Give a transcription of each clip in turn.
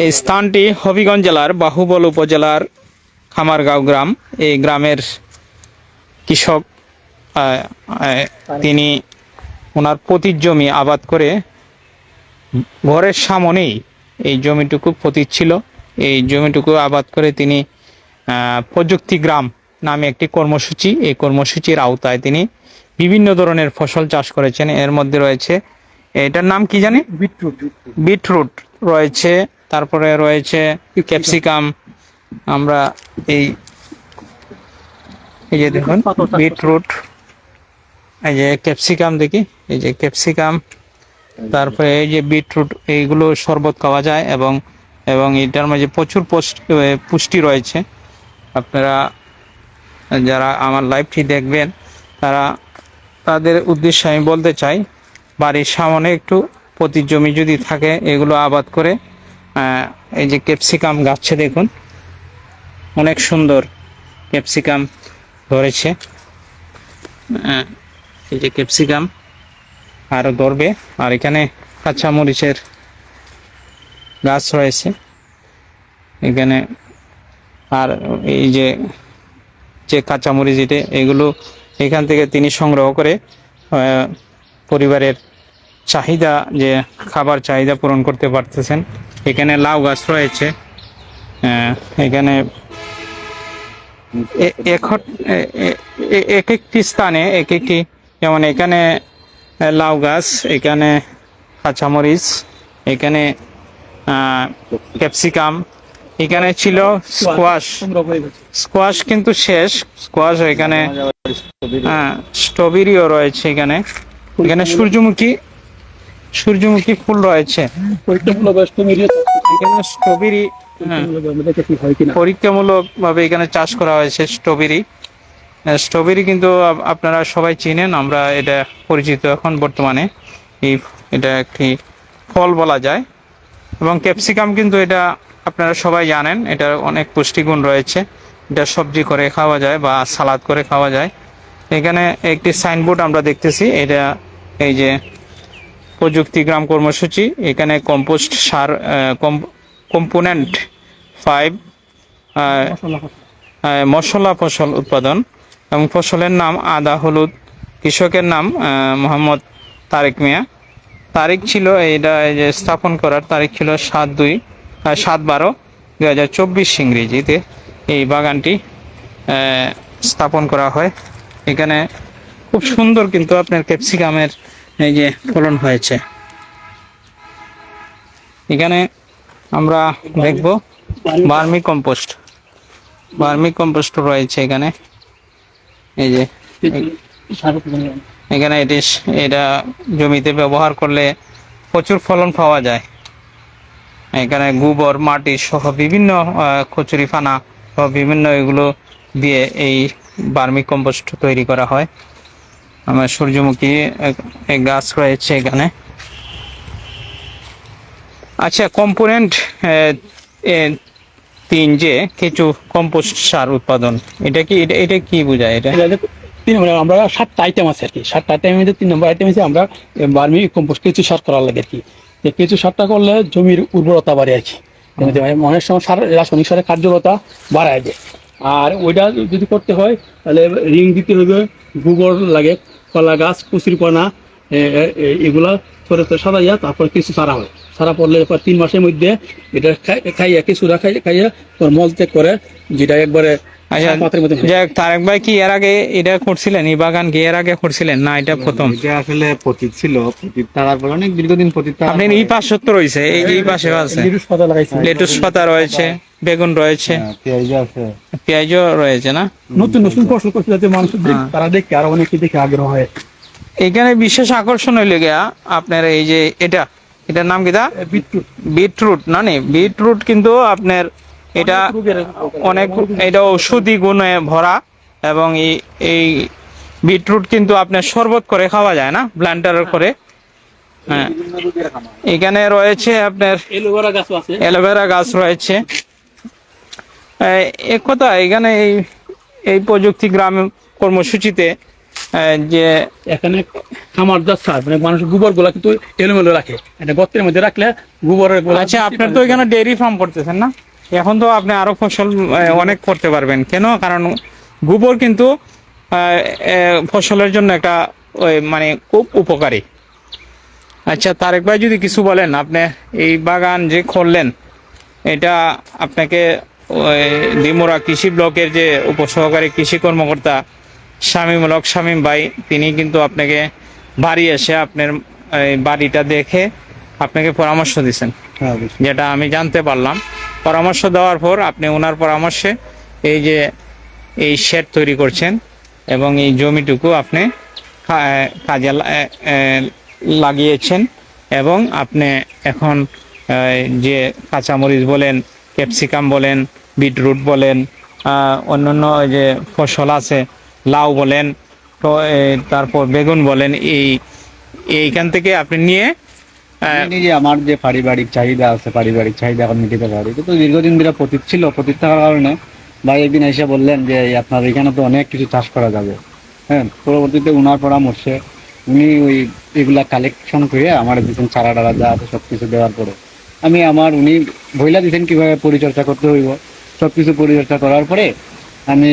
এই স্থানটি হবিগঞ্জ জেলার বাহুবল উপজেলার খামারগাঁও গ্রাম। এই গ্রামের কৃষক তিনি ওনার পতির জমি আবাদ করে ঘরের সামনেই এই জমিটুকু পতির ছিল। এই জমিটুকু আবাদ করে তিনি প্রযুক্তি গ্রাম নামে একটি কর্মসূচি, এই কর্মসূচির আওতায় তিনি বিভিন্ন ধরনের ফসল চাষ করেছেন। এর মধ্যে রয়েছে এটার নাম কি জানি? Beetroot beetroot. রয়েছে তারপরে রয়েছে ক্যাপসিকাম। আমরা এই এই যে দেখুন বিটরুট। এই যে ক্যাপসিকাম দেখি এই যে ক্যাপসিকাম। তারপরে এই যে বিটরুট এইগুলো শরবত খাওয়া যায় এবং এবং এটার মাঝে প্রচুর পুষ্টি পুষ্টি রয়েছে। আপনারা যারা আমার লাইভটি দেখবেন তারা তাদের উদ্দেশ্যে আমি বলতে চাই বাড়ির সামনে একটু প্রতি জমি যদি থাকে, এগুলো আবাদ করে এই যে ক্যাপসিকাম গাছে দেখুন, অনেক সুন্দর ক্যাপসিকাম ধরেছে। এই যে ক্যাপসিকাম আরও ধরবে, আর এখানে কাঁচা মরিচের গাছ রয়েছে। এখানে আর এই যে যে কাঁচামরিচ এটা এগুলো এখান থেকে তিনি সংগ্রহ করে পরিবারের চাহিদা, যে খাবার চাহিদা পূরণ করতে পারতেছেন। এখানে লাউ গাছ রয়েছে। এখানে এক- একটি স্থানে, এক একটি, যেমন এখানে লাউ গাছ, এখানে কাঁচামরিচ, এখানে ক্যাপসিকাম, এখানে ছিল স্কোয়াশ। স্কোয়াশ কিন্তু শেষ। স্কোয়াশ এখানে হ্যাঁ স্ট্রবেরিও রয়েছে এখানে। এখানে সূর্যমুখী সূর্যমুখী ফুল রয়েছে। পরীক্ষামূলক এখানে স্ট্রবেরি হ্যাঁ। পরীক্ষামূলক ভাবে এখানে চাষ করা হয়েছে স্ট্রবেরি। স্ট্রবেরি কিন্তু আপনারা সবাই চিনেন আমরা এটা পরিচিত এখন বর্তমানে। এই এটা একটি ফল বলা যায়। এবং ক্যাপসিকাম কিন্তু এটা আপনারা সবাই জানেন এটার অনেক পুষ্টিগুণ রয়েছে। এটা সবজি করে খাওয়া যায় বা সালাদ করে খাওয়া যায়। এখানে একটি সাইনবোর্ড আমরা দেখতেছি এটা এই যে প্রযুক্তি গ্রাম কর্মসূচি এখানে কম্পোস্ট সার কম্পোনেন্ট ফাইভ মশলা ফসল। উৎপাদন এবং ফসলের নাম আদা হলুদ কৃষকের নাম মোহাম্মদ তারেক মিয়া তারিখ ছিল এইটা এই যে স্থাপন করার তারিখ ছিল সাত দুই সাত বারো দুই হাজার চব্বিশ ইংরেজিতে এই বাগানটি স্থাপন করা হয় এখানে খুব সুন্দর কিন্তু আপনার ক্যাপসিকামের এই যে ফলন হয়েছে। এখানে আমরা দেখব বার্মি কম্পোস্ট। বার্মি কম্পোস্ট রয়েছে এখানে। এই যে এখানে এটি এটা জমিতে ব্যবহার করলে প্রচুর ফলন পাওয়া যায়। এখানে গোবর মাটি সহ বিভিন্ন আহ, কচুরি ফানা সহ বিভিন্ন এগুলো দিয়ে এই বার্মি কম্পোস্ট তৈরি করা হয়। আমার সূর্যমুখী গাছ রয়েছে এখানে। আচ্ছা কম্পোনেন্ট তিন যে কিছু কম্পোস্ট সার উৎপাদন, এটা কি, এটা এটা কি বোঝায় এটা? তিন নম্বর আমরা সাতটা আইটেম আছে আর কি। সাতটা আইটেমের মধ্যে তিন নম্বর আইটেম আছে আমরা বার্মি কম্পোস্ট, কেঁচু সার করার লাগে আর কি। যে কেঁচু সারটা করলে জমির উর্বরতা বাড়ে আর কি। অনেক সময় সার, রাসায়নিক সারের কার্যকরতা বাড়ায় যায় আর ওইটা যদি করতে হয়, তাহলে রিং দিতে হবে, গোবর লাগে কলা গাছ, কুচুরি এ- এগুলা ছোটো ছোটো সারাইয়া তারপর কিছু সারা হয়। সারা পড়লে এরপর তিন মাসের মধ্যে এটা খাই- খাইয়া, কিছুটা খাইয়া খাইয়া মল ত্যাগ করে, যেটা একবারে আচ্ছা তারেক ভাই কি এর আগে এটা করছিলেন? এই বাগান কি এর আগে করছিলেন? না এটা প্রথম। এটা আসলে পতিত ছিল পতিত তারার পর অনেক দীর্ঘদিন পতিত তারার এই পাশে তো রয়েছে এই এই পাশে আছে। লিটুস পাতা লাগাইছি। লেটুস পাতা রয়েছে বেগুন রয়েছে। হ্যাঁ, পেঁয়াজ আছে। পেঁয়াজও রয়েছে না? নতুন নতুন ফসল যাতে মানুষ তারা দেখে আরও অনেকে দেখে আগ্রহ হয়। এখানে বিশেষ আকর্ষণ হইলে গিয়া আপনার এই যে এটা এটার নাম কি দা বিটরুট। বিটরুট না নি? বিটরুট কিন্তু আপনার এটা অনেক এটা ঔষধি গুণে ভরা এবং এই বিটরুট কিন্তু আপনার শরবত করে খাওয়া যায় না ব্লান্ডার করে। হ্যাঁ। এখানে রয়েছে আপনার এলোভেরা গাছ আছে। অ্যালোভেরা গাছ রয়েছে। এক কথা এখানে এই এই প্রযুক্তি গ্রাম কর্মসূচিতে যে এখানে খামার সার মানে মানুষের গোবরগুলা কিন্তু এলোমেলো রাখে। এটা গর্তের মধ্যে রাখলে গোবরের আচ্ছা আপনার তো এখানে ডেইরি ফার্ম করতেছেন না? এখন তো আপনি আরও ফসল অনেক করতে পারবেন। কেন? কারণ গোবর কিন্তু ফসলের জন্য একটা মানে খুব উপকারী। আচ্ছা তারেক ভাই যদি কিছু বলেন, আপনি এই বাগান যে করলেন, এটা আপনাকে দিমুরা কৃষি ব্লকের যে উপসহকারী কৃষি কর্মকর্তা শামীমূলক শামীম ভাই, তিনি কিন্তু আপনাকে বাড়ি এসে আপনার বাড়িটা দেখে আপনাকে পরামর্শ দিচ্ছেন। যেটা আমি জানতে পারলাম। পরামর্শ দেওয়ার পর আপনি ওনার পরামর্শে এই যে এই শেড তৈরি করছেন এবং এই জমিটুকু আপনি কাজে লাগিয়েছেন এবং আপনি এখন যে কাঁচামরিচ বলেন, ক্যাপসিকাম বলেন, বিটরুট বলেন অন্যান্য যে ফসল আছে, লাউ বলেন তো তারপর বেগুন বলেন, এই, এইখান থেকে আপনি নিয়ে আহ, আমি আমার যে পারিবারিক চাহিদা আছে পারিবারিক চাহিদা এখন পারি। দীর্ঘদিন ছিল থাকার কারণে ভাই একদিন এসে বললেন যে আপনার এখানে তো অনেক কিছু চাষ করা যাবে। হ্যাঁ পরবর্তীতে উনার পরামর্শে উনি ওই এগুলা কালেকশন করে আমার দিচ্ছেন চারা টারা যা আছে সব কিছু দেওয়ার পরে। আমি আমার উনি বইলা দিচ্ছেন কীভাবে পরিচর্যা করতে হইব। সব কিছু পরিচর্যা করার পরে আমি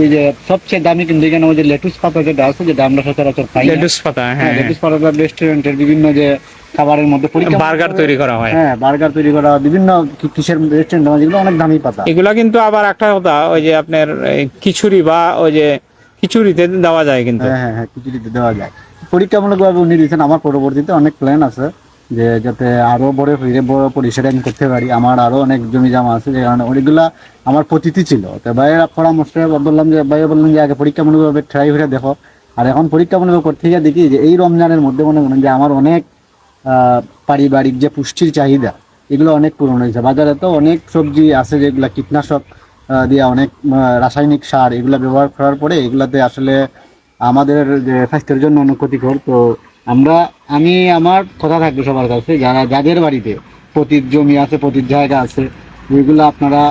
ওই যে সবচেয়ে দামি কিন্তু এখানে ওই যে লেটুস পাতা যেটা আছে যেটা আমরা সচরাচর পাই লেটুস পাতা হ্যাঁ হ্যাঁ লেটুস পাতা রেস্টুরেন্টের বিভিন্ন যে খাবারের মধ্যে বার্গার তৈরি করা হয়। হ্যাঁ বার্গার তৈরি করা বিভিন্ন কিসের রেস্টুরেন্ট যেগুলো অনেক দামি পাতা। এগুলা কিন্তু আবার একটা কথা ওই যে আপনার এই খিচুড়ি বা ওই যে খিচুড়িতে দেওয়া যায় কিন্তু। হ্যাঁ হ্যাঁ হ্যাঁ কিছু দেওয়া যায়। পরীক্ষামূলকভাবে উনি দিয়েছেন আমার পরবর্তীতে অনেক প্ল্যান আছে। যে যাতে আরও বড় হইলে বড় পরিসরে আমি করতে পারি। আমার আরও অনেক জমি জমা আছে, যে কারণে ওইগুলা আমার পতিথি ছিল। তো ভাইয়ের পরামর্শ বললাম যে, ভাইয়া বললেন যে, আগে পরীক্ষা পরীক্ষামূলকভাবে ট্রাই করে দেখো। আর এখন পরীক্ষা পরীক্ষামূলক করতে গিয়ে দেখি যে, এই রমজানের মধ্যে মনে করেন যে, আমার অনেক পারিবারিক যে পুষ্টির চাহিদা, এগুলো অনেক পূরণ হয়েছে। বাজারে তো অনেক সবজি আছে যেগুলা কীটনাশক দিয়ে অনেক রাসায়নিক সার এগুলো ব্যবহার করার পরে এগুলাতে আসলে আমাদের যে স্বাস্থ্যের জন্য অনেক ক্ষতিকর। তো আমরা আমি আমার কথা থাকবে সবার কাছে যারা যাদের বাড়িতে পতির জমি আছে পতির জায়গা আছে ওইগুলো আপনারা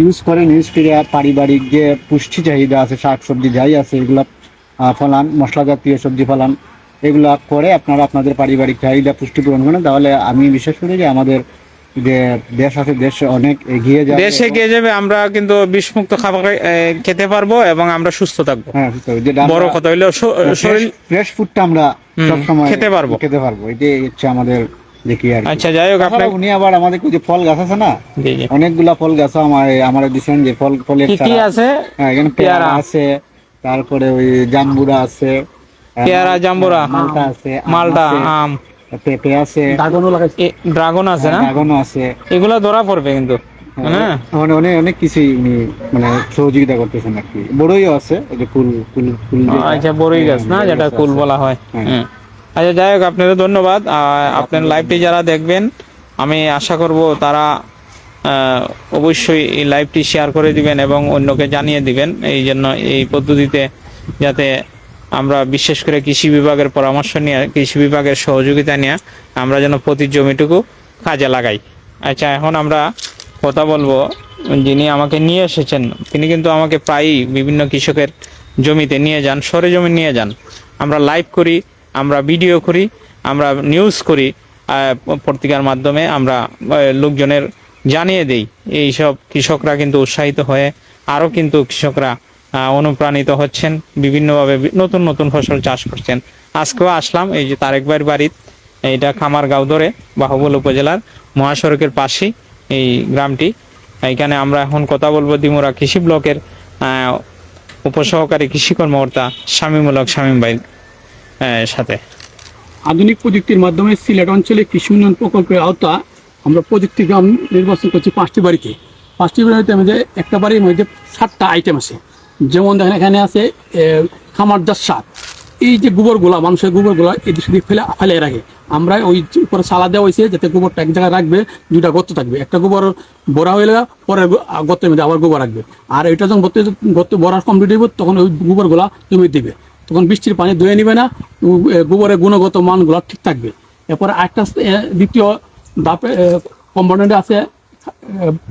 ইউজ করেন ইউজ করে পারিবারিক যে পুষ্টি চাহিদা আছে শাক সবজি যাই আছে এগুলো ফলান মশলা জাতীয় সবজি ফলান এগুলো করে আপনারা আপনাদের পারিবারিক চাহিদা পুষ্টি পূরণ করেন। তাহলে আমি বিশেষ করি যে আমাদের যে দেশ আছে দেশ অনেক এগিয়ে যাবে দেশে এগিয়ে যাবে আমরা কিন্তু বিষমুক্ত খাবার খেতে পারব এবং আমরা সুস্থ থাকব। হ্যাঁ যেটা বড় কথা হইল শরীর ফ্রেশ ফুডটা আমরা হুম, সবসময় খেতে পারব। খেতে পারব। এটাই হচ্ছে আমাদের দেখি আর আচ্ছা যাই হোক আপনার উনি আবার আমাদের যে ফল গাছ আছে না? অনেকগুলা ফল গাছ আমার আমার দিচ্ছেন যে ফল ফলের কি কি আছে? হ্যাঁ এখানে পেয়ারা। আছে তারপরে ওই জাম্বুরা আছে পেয়ারা, জাম্বুরা, মালটা আছে মালটা আম। পেঁপে আছে। ড্রাগনও লাগাইছে। ড্রাগন আছে না? ড্রাগনও আছে। এগুলা ধরা পড়বে কিন্তু। হ্যাঁ মানে অনেক অনেক কিছুই উনি মানে সহযোগিতা করতেছেন আর কি। বড়ইও আছে যে ফুল ফুল ফুল আচ্ছা বড়ই গাছ না হ্যাঁ, যেটা কুল বলা হয়। হ্যাঁ। আচ্ছা যাই হোক আপনাদের ধন্যবাদ। আপনার লাইভটি যারা দেখবেন আমি আশা করব তারা অবশ্যই এই লাইভটি শেয়ার করে দিবেন এবং অন্যকে জানিয়ে দিবেন। এই জন্য এই পদ্ধতিতে যাতে আমরা বিশেষ করে কৃষি বিভাগের পরামর্শ নিয়ে কৃষি বিভাগের সহযোগিতা নিয়ে আমরা যেন প্রতি জমিটুকু কাজে লাগাই। আচ্ছা এখন আমরা কথা বলব, যিনি আমাকে নিয়ে এসেছেন, তিনি কিন্তু আমাকে প্রায়ই বিভিন্ন কৃষকের জমিতে নিয়ে যান, সরে জমি নিয়ে যান। আমরা লাইভ করি, আমরা ভিডিও করি, আমরা নিউজ করি পত্রিকার মাধ্যমে আমরা লোকজনের জানিয়ে দেই। এই সব কৃষকরা কিন্তু উৎসাহিত হয়ে আরও কিন্তু কৃষকরা অনুপ্রাণিত হচ্ছেন, বিভিন্নভাবে নতুন নতুন ফসল চাষ করছেন। আজকেও আসলাম, এই যে তারেক ভাইয়ের বাড়ির, এইটা খামারগাঁও ধরে বাহুবল উপজেলার মহাসড়কের পাশেই। এই গ্রামটি। এখানে আমরা এখন কথা বলব দিমুরা কৃষি ব্লকের উপসহকারী কৃষি কর্মকর্তা শামীমূলক শামীম ভাইয়ের সাথে। আধুনিক প্রযুক্তির মাধ্যমে সিলেট অঞ্চলে কৃষি উন্নয়ন প্রকল্পের আওতা আমরা প্রযুক্তি গ্রাম নির্বাচন করছি পাঁচটি বাড়িতে। পাঁচটি বাড়িতে মধ্যে একটা বাড়ির মধ্যে সাতটা আইটেম আছে। যেমন দেখেন এখানে আছে এ, খামারজাত সার এই যে গোবরগুলা মানুষের গোবরগুলা এদিক সেদিক ফেলে ফেলে রাখে। আমরা ওই উপরে সালা দেওয়া হয়েছে যাতে গোবরটা এক জায়গায় রাখবে, দুইটা গর্ত থাকবে। একটা গোবর হয়ে গেলে পরে গর্তের মধ্যে আবার গোবর রাখবে। আর এটা যখন গর্তে গর্ত ভরা কমপ্লিট হইব, তখন ওই গোবরগুলা জমি দিবে। তখন বৃষ্টির পানি ধুয়ে নিবে না গোবরের গুণগত মানগুলো ঠিক থাকবে। এরপরে একটা দ্বিতীয় ধাপে কম্পোনেন্টে আছে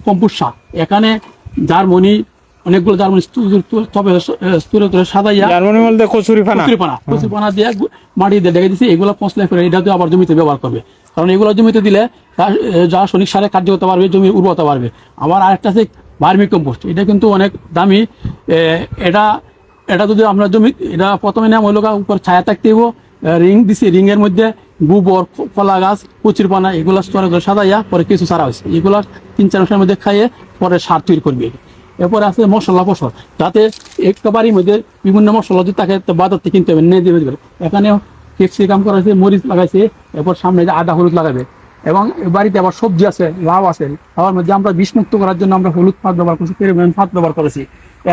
কম্পোস্ট সার। এখানে জার্মনি অনেকগুলো জার্মানি তবে স্তূরে স্তূরে সাজাইয়া জার্মানি বলতে কচুরি ফানা কচুরি পানা। কচুরি পানা দিয়ে মাটি দিয়ে দিচ্ছে এগুলো পচলে ফেলে এটা দিয়ে আবার জমিতে ব্যবহার করবে। কারণ এগুলো জমিতে দিলে সনিক সারে কার্য করতে পারবে জমির উর্বরতা বাড়বে। আবার আরেকটা আছে ভার্মি কম্পোস্ট। এটা কিন্তু অনেক দামি। এটা এটা যদি আমরা জমি এটা প্রথমে নাম হইল উপর ছায়া থাকতে রিং দিছি রিং এর মধ্যে গোবর কলা গাছ কচুর পানা এগুলো স্তরে স্তরে পরে কিছু সারা হয়েছে। এগুলো তিন চার মাসের মধ্যে খাইয়ে পরে সার তৈরি করবে। এরপরে আছে মশলা ফসল। যাতে একেবারের মধ্যে বিভিন্ন মশলা যদি তাকে বাজার থেকে কিনতে হবে, নিয়ে দেবে। এখানেও ক্যাপসিকাম করা হয়েছে, মরিচ লাগাইছে, এরপর সামনে যে আদা হলুদ লাগাবে। এবং বাড়িতে আবার সবজি আছে, লাউ আছে। লাউর মধ্যে আমরা বিষমুক্ত করার জন্য আমরা হলুদ ফাঁদ ব্যবহার করছি পেরিমেন ফাঁদ ব্যবহার করেছি।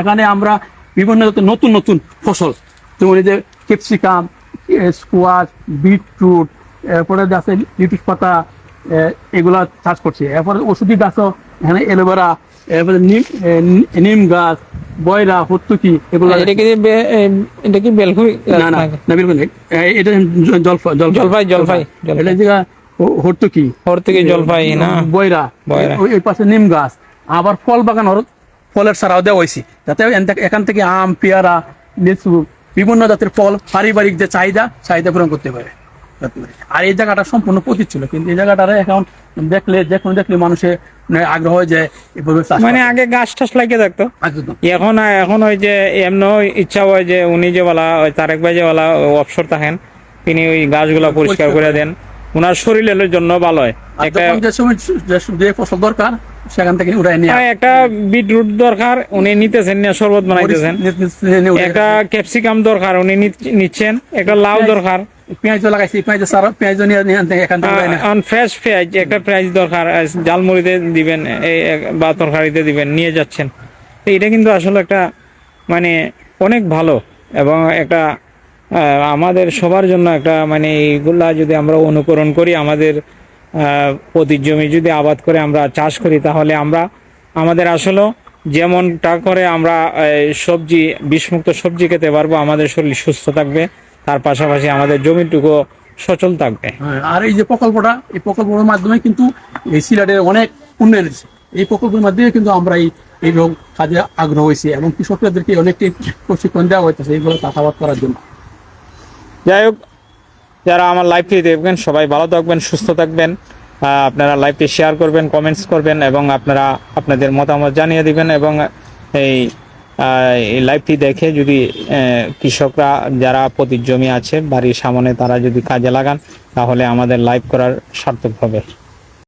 এখানে আমরা বিভিন্ন নতুন নতুন ফসল, যেমন এই যে ক্যাপসিকাম স্কোয়াশ বিটরুট এরপরে আছে, লিটুস পাতা এগুলা চাষ করছি। এরপরে ওষুধি গাছও এখানে এলোভেরা এরপরে নিম নিম গাছ বয়রা হর্তুকি এগুলো এটা কি এটা কি বেলকুই না না না বিলকুল নেই। এটা জলফাই জলপাই, জলপাই। এটা হর্তুকি। জলপাই না? বয়রা। ওই- পাশে নিম গাছ। আবার ফল বাগান ফলের সারাও দেওয়া হয়েছে। যাতে এখান থেকে আম পেয়ারা লিচু বিভিন্ন জাতের ফল পারিবারিক যে চাহিদা চাহিদা পূরণ করতে পারে। আর এই জায়গাটা সম্পূর্ণ পতিত ছিল কিন্তু এই জায়গাটা এখন দেখলে যে কোনো দেখলে মানুষের মানে আগ্রহ হয়ে যে মানে আগে গাছ টাছ লাগিয়ে থাকতো। এখন এখন ওই যে এমন ইচ্ছা হয় যে উনি যে বলা ওই তারেক ভাই যে বলা অবসর থাকেন তিনি ওই গাছগুলা পরিষ্কার করে। দেন। ওনার শরীরের জন্য ভালো হয়। আর একটা যে সময় যে- যে ফসল দরকার সেখান থেকে উড়াই নিয়ে হ্যাঁ, একটা বিটরুট দরকার উনি নিতেছেন নিয়ে শরবত বানাইতেছেন। একটা ক্যাপসিকাম দরকার উনি নিচ্ছেন একটা লাউ দরকার। পেঁয়াজ লাগাইছি পেঁয়াজ সারা পেঁয়াজ নিয়ে নিয়ে এখান থেকে ফ্রেশ পেঁয়াজ একটা পেঁয়াজ দরকার জালমুড়িতে দিবেন এই বা তরকারিতে দিবেন নিয়ে যাচ্ছেন। এটা কিন্তু আসলে একটা মানে অনেক ভালো এবং একটা আমাদের সবার জন্য একটা মানে এইগুলা যদি আমরা অনুকরণ করি আমাদের প্রতি জমি যদি আবাদ করে আমরা চাষ করি তাহলে আমরা আমাদের আসলেও যেমনটা করে আমরা সবজি বিষমুক্ত সবজি খেতে পারব আমাদের শরীর সুস্থ থাকবে তার পাশাপাশি আমাদের জমিটুকু সচল থাকবে। হ্যাঁ, আর এই যে প্রকল্পটা এই প্রকল্পের মাধ্যমে কিন্তু এই সিলেটের অনেক উন্নয়ন হয়েছে। এই প্রকল্পের মাধ্যমে কিন্তু আমরা এই এই রোগ কাজে আগ্রহ হয়েছি এবং কৃষকদেরকে অনেকটি প্রশিক্ষণ দেওয়া হইতেছে এইগুলো চাষাবাদ করার জন্য। যাই হোক, যারা আমার লাইভটি দেখবেন, সবাই ভালো থাকবেন, সুস্থ থাকবেন। আপনারা লাইভটি শেয়ার করবেন কমেন্টস করবেন এবং আপনারা আপনাদের মতামত জানিয়ে দিবেন এবং এই এই লাইভটি দেখে যদি কৃষকরা যারা প্রতি জমি আছে, বাড়ির সামনে তারা যদি কাজে লাগান, তাহলে আমাদের লাইভ করার সার্থক হবে।